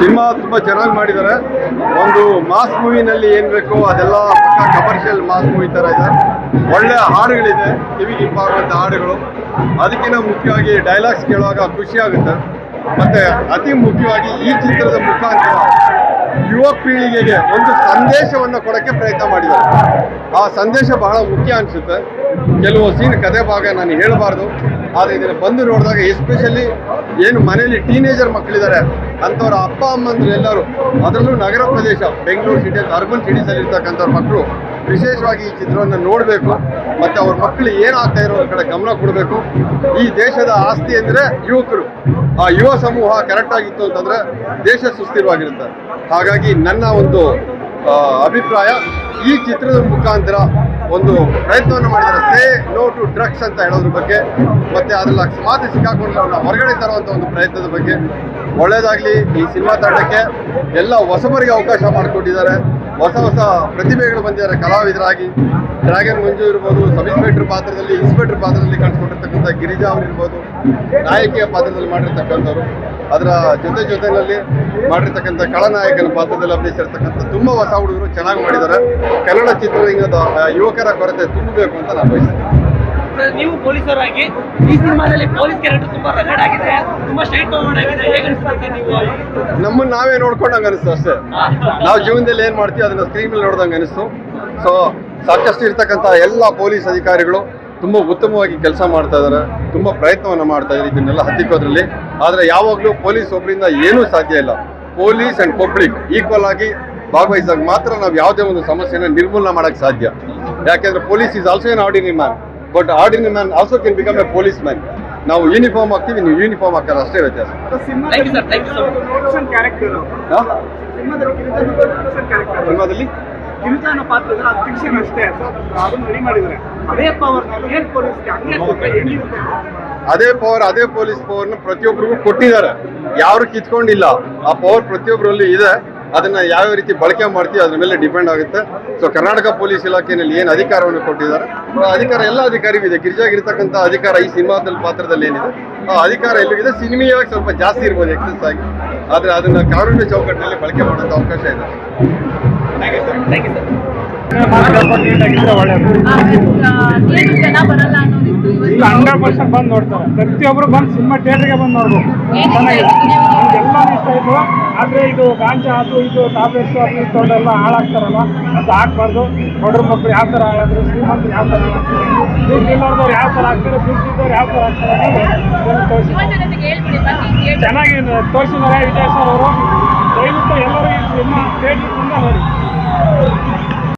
Cinema ತುಂಬ ಚೆನ್ನಾಗಿ ಮಾಡಿದ್ದಾರೆ ಒಂದು ಮಾಸ್ ಮೂವಿನಲ್ಲಿ ಏನು ಬೇಕೋ ಅದೆಲ್ಲ ಪಕ್ಕ ಕಮರ್ಷಿಯಲ್ ಮಾಸ್ ಮೂವಿ ಥರ ಇದೆ. ಒಳ್ಳೆ ಹಾಡುಗಳಿದೆ. ಕಿವಿಗೆ ಇಂಪಾಗುವಂಥ ಹಾಡುಗಳು. ಅದಕ್ಕಿಂತ ಮುಖ್ಯವಾಗಿ ಡೈಲಾಗ್ಸ್ ಕೇಳುವಾಗ ಖುಷಿ ಆಗುತ್ತೆ. ಮತ್ತೆ ಅತಿ ಮುಖ್ಯವಾಗಿ ಈ ಚಿತ್ರದ ಮುಖಾಂತರ ಯುವ ಪೀಳಿಗೆಗೆ ಒಂದು ಸಂದೇಶವನ್ನು ಕೊಡೋಕ್ಕೆ ಪ್ರಯತ್ನ ಮಾಡಿದ್ದಾರೆ. ಆ ಸಂದೇಶ ಬಹಳ ಮುಖ್ಯ ಅನಿಸುತ್ತೆ. ಕೆಲವು ಸೀನ್ ಕತೆ ಭಾಗ ನಾನು ಹೇಳಬಾರ್ದು. ಆದರೆ ಇದನ್ನು ಬಂದು ನೋಡಿದಾಗ ಎಸ್ಪೆಷಲಿ ಏನು ಮನೆಯಲ್ಲಿ ಟೀನೇಜರ್ ಮಕ್ಕಳಿದ್ದಾರೆ ಅಂಥವ್ರ ಅಪ್ಪ, ಅಮ್ಮಂದ್ರು ಎಲ್ಲರೂ, ಅದರಲ್ಲೂ ನಗರ ಪ್ರದೇಶ, ಬೆಂಗಳೂರು ಸಿಟಿ ಅಂತ ಅರ್ಬನ್ ಸಿಟೀಸಲ್ಲಿ ಇರ್ತಕ್ಕಂಥವ್ರ ಮಕ್ಕಳು ವಿಶೇಷವಾಗಿ ಈ ಚಿತ್ರವನ್ನು ನೋಡಬೇಕು, ಮತ್ತು ಅವ್ರ ಮಕ್ಕಳು ಏನಾಗ್ತಾ ಇರೋ ಕಡೆ ಗಮನ ಕೊಡಬೇಕು. ಈ ದೇಶದ ಆಸ್ತಿ ಅಂದರೆ ಯುವಕರು. ಆ ಯುವ ಸಮೂಹ ಕರೆಕ್ಟಾಗಿತ್ತು ಅಂತಂದ್ರೆ ದೇಶ ಸುಸ್ಥಿರವಾಗಿರುತ್ತೆ. ಹಾಗಾಗಿ ನನ್ನ ಒಂದು ಅಭಿಪ್ರಾಯ ಈ ಚಿತ್ರದ ಮುಖಾಂತರ ಒಂದು ಪ್ರಯತ್ನವನ್ನು ಮಾಡಿದ್ದಾರೆ. ಸೇ ನೋ ಟು ಡ್ರಗ್ಸ್ ಅಂತ ಹೇಳೋದ್ರ ಬಗ್ಗೆ, ಮತ್ತೆ ಅದ್ರಲ್ಲಿ ಅಕಸ್ಮಾತ್ ಸಿಕ್ಕಾಕೊಂಡು ಅವ್ರನ್ನ ಹೊರಗಡೆ ತರುವಂಥ ಒಂದು ಪ್ರಯತ್ನದ ಬಗ್ಗೆ. ಒಳ್ಳೇದಾಗ್ಲಿ ಈ ಸಿನಿಮಾ ತಂಡಕ್ಕೆ ಎಲ್ಲ ಹೊಸಬರಿಗೆ ಅವಕಾಶ ಮಾಡಿಕೊಟ್ಟಿದ್ದಾರೆ. ಹೊಸ ಹೊಸ ಪ್ರತಿಭೆಗಳು ಬಂದಿದ್ದಾರೆ. ಕಲಾವಿದರಾಗಿ ಡ್ರ್ಯಾಗನ್ ಮಂಜು ಇರ್ಬೋದು ಸಬ್ ಇನ್ಸ್ಪೆಕ್ಟರ್ ಪಾತ್ರದಲ್ಲಿ ಇನ್ಸ್ಪೆಕ್ಟರ್ ಪಾತ್ರದಲ್ಲಿ ಕಾಣಿಸ್ಕೊಂಡಿರ್ತಕ್ಕಂಥ ಗಿರಿಜಾ ಅವರು ಇರ್ಬೋದು, ನಾಯಕಿಯ ಪಾತ್ರದಲ್ಲಿ ಮಾಡಿರ್ತಕ್ಕಂಥವ್ರು. ಅದರ ಜೊತೆ ಜೊತೆಯಲ್ಲಿ ಮಾಡಿರ್ತಕ್ಕಂಥ ಖಳನಾಯಕನ ಪಾತ್ರದಲ್ಲಿ ಅಭಿನಯಿಸಿರ್ತಕ್ಕಂಥ ತುಂಬ ಹೊಸ ಹುಡುಗರು ಚೆನ್ನಾಗಿ ಮಾಡಿದ್ದಾರೆ. ಕನ್ನಡ ಚಿತ್ರರಂಗದ ಯುವಕರ ಕೊರತೆ ತುಂಬಬೇಕು ಅಂತ ನಾನು ಬಯಸ್ತೀನಿ. ನೀವು ಪೊಲೀಸರಾಗಿ ಈ ಸಿನಿಮಾದಲ್ಲಿ ಪೊಲೀಸ್ ಕ್ಯಾರೆಕ್ಟರ್ ತುಂಬಾ ರಗಡ್ ಆಗಿದೆ ತುಂಬಾ ಸ್ಟ್ರೈಟ್ ಫಾರ್ವರ್ಡ್ ಆಗಿದೆ ಹೇಗೆ ನೀವು? ನಮ್ಮನ್ನ ನಾವೇ ನೋಡ್ಕೊಂಡಂಗೆ ಅನಿಸ್ತು ಅಷ್ಟೇ. ನಾವು ಜೀವನದಲ್ಲಿ ಏನು ಮಾಡ್ತೀವಿ ಅದನ್ನ ಸ್ಕ್ರೀನ್ ಮೇಲೆ ನೋಡ್ದಂಗೆ ಅನಿಸ್ತು. ಸೊ ಸಾಕಷ್ಟು ಇರ್ತಕ್ಕಂಥ ಎಲ್ಲ ಪೊಲೀಸ್ ಅಧಿಕಾರಿಗಳು ತುಂಬ ಉತ್ತಮವಾಗಿ ಕೆಲಸ ಮಾಡ್ತಾ ಇದ್ದಾರೆ ತುಂಬ ಪ್ರಯತ್ನವನ್ನು ಮಾಡ್ತಾ ಇದ್ದಾರೆ ಇದನ್ನೆಲ್ಲ ಹತ್ತಿಕ್ಕೋದ್ರಲ್ಲಿ. ಆದರೆ ಯಾವಾಗಲೂ ಪೊಲೀಸ್ ಒಬ್ಬರಿಂದ ಏನೂ ಸಾಧ್ಯ ಇಲ್ಲ. ಪೊಲೀಸ್ ಆ್ಯಂಡ್ ಪಬ್ಲಿಕ್ ಈಕ್ವಲ್ ಆಗಿ ಭಾಗವಹಿಸಿದಾಗ ಮಾತ್ರ ನಾವು ಯಾವುದೇ ಒಂದು ಸಮಸ್ಯೆನ ನಿರ್ಮೂಲನೆ ಮಾಡೋಕ್ಕೆ ಸಾಧ್ಯ. ಯಾಕೆಂದ್ರೆ police is also an ordinary man but ordinary man also can become a police man ನಾವು ಯೂನಿಫಾರ್ಮ್ ಹಾಕ್ತೀವಿ ನೀವು ಯೂನಿಫಾರ್ಮ್ ಹಾಕ್ತಾರೆ ಅಷ್ಟೇ ವ್ಯತ್ಯಾಸ? ಸಿನಿಮಾದಲ್ಲಿ ಅದು ಫಿಕ್ಷನ್ ಅಷ್ಟೇ. ಸೊ ಅದನ್ನ ರೆಡಿ ಮಾಡಿದ್ದಾರೆ. ಅದೇ ಪವರ್ ಏನ್ ಪೊಲೀಸ್ಗೆ ಹಂಗೆ ಕೊಟ್ರೆ ಹೆಂಗಿರುತ್ತೆ ಅದೇ ಪವರ್ ಅದೇ ಪೊಲೀಸ್ ಪವರ್ನ ಪ್ರತಿಯೊಬ್ಬರಿಗೂ ಕೊಟ್ಟಿದ್ದಾರೆ. ಯಾರು ಕಿತ್ಕೊಂಡಿಲ್ಲ ಆ ಪವರ್ ಪ್ರತಿಯೊಬ್ಬರಲ್ಲಿ ಇದೆ. ಅದನ್ನ ಯಾವ ರೀತಿ ಬಳಕೆ ಮಾಡ್ತೀವಿ ಅದ್ರ ಮೇಲೆ ಡಿಪೆಂಡ್ ಆಗುತ್ತೆ. ಸೊ ಕರ್ನಾಟಕ ಪೊಲೀಸ್ ಇಲಾಖೆಯಲ್ಲಿ ಏನು ಅಧಿಕಾರವನ್ನು ಕೊಟ್ಟಿದ್ದಾರೆ? ಆ ಅಧಿಕಾರ ಎಲ್ಲ ಅಧಿಕಾರಿಗೂ ಇದೆ. ಗಿರಿಜಾಗಿರ್ತಕ್ಕಂಥ ಅಧಿಕಾರ ಈ ಸಿನಿಮಾದಲ್ಲಿ ಪಾತ್ರದಲ್ಲಿ ಏನಿದೆ? ಆ ಅಧಿಕಾರ ಎಲ್ಲಿಗಿದೆ? ಸಿನಿಮೆಯಾಗಿ ಸ್ವಲ್ಪ ಜಾಸ್ತಿ ಇರ್ಬೋದು ಎಕ್ಸಸ್ ಆಗಿ. ಆದರೆ ಅದನ್ನ ಕಾನೂನು ಚೌಕಟ್ಟಿನಲ್ಲಿ ಬಳಕೆ ಮಾಡೋಂಥ ಅವಕಾಶ ಇದೆ. ಥ್ಯಾಂಕ್ ಯು ಸರ್ ಒಳ್ಳೇದು ಏನು ಜನ ಬರಲ್ಲ ಅನ್ನೋದಿತ್ತು ಇಲ್ಲ ಹಂಡ್ರೆಡ್ ಪರ್ಸೆಂಟ್ ಬಂದು ನೋಡ್ತಾರೆ. ಪ್ರತಿಯೊಬ್ರು ಬಂದು ಸಿನಿಮಾ ಥಿಯೇಟರ್ಗೆ ಬಂದು ನೋಡ್ಬೇಕು. ಇಷ್ಟ ಚೆನ್ನಾಗಿದೆ ಎಲ್ಲ ನಮ್ಗೆಲ್ಲ ಇಷ್ಟ ಆಯ್ತು. ಆದರೆ ಇದು ಗಾಂಜಾ ಅದು ಇದು ಟ್ಯಾಬ್ಲೆಟ್ಸ್ ಅದು ತೊಗೊಂಡೆಲ್ಲ ಹಾಳಾಗ್ತಾರಲ್ಲ ಅದು ಹಾಕ್ಬಾರ್ದು. ಹೊಡ್ರ ಮಕ್ಕಳು ಯಾವ ಥರ ಹಾಳಾದ್ರು ಶ್ರೀಮಂತರು ಯಾವ ಥರ ದುಡ್ಡು ಇಲ್ಲದವ್ರು ಯಾವ ಥರ ಆಗ್ತಾರೆ ದುಡ್ಡು ಇದ್ದವ್ರು ಯಾವ ಥರ ಆಗ್ತಾರೆ ತೋರಿಸಿ. ಚೆನ್ನಾಗಿ ತೋರಿಸಿದ್ದಾರೆ ವಿಜಯ್ ಸರ್ ಅವರು. ದಯವಿಟ್ಟು ಎಲ್ಲರೂ ಈ ಸಿನಿಮಾ ಥಿಯೇಟರ್ ನೋಡಿ.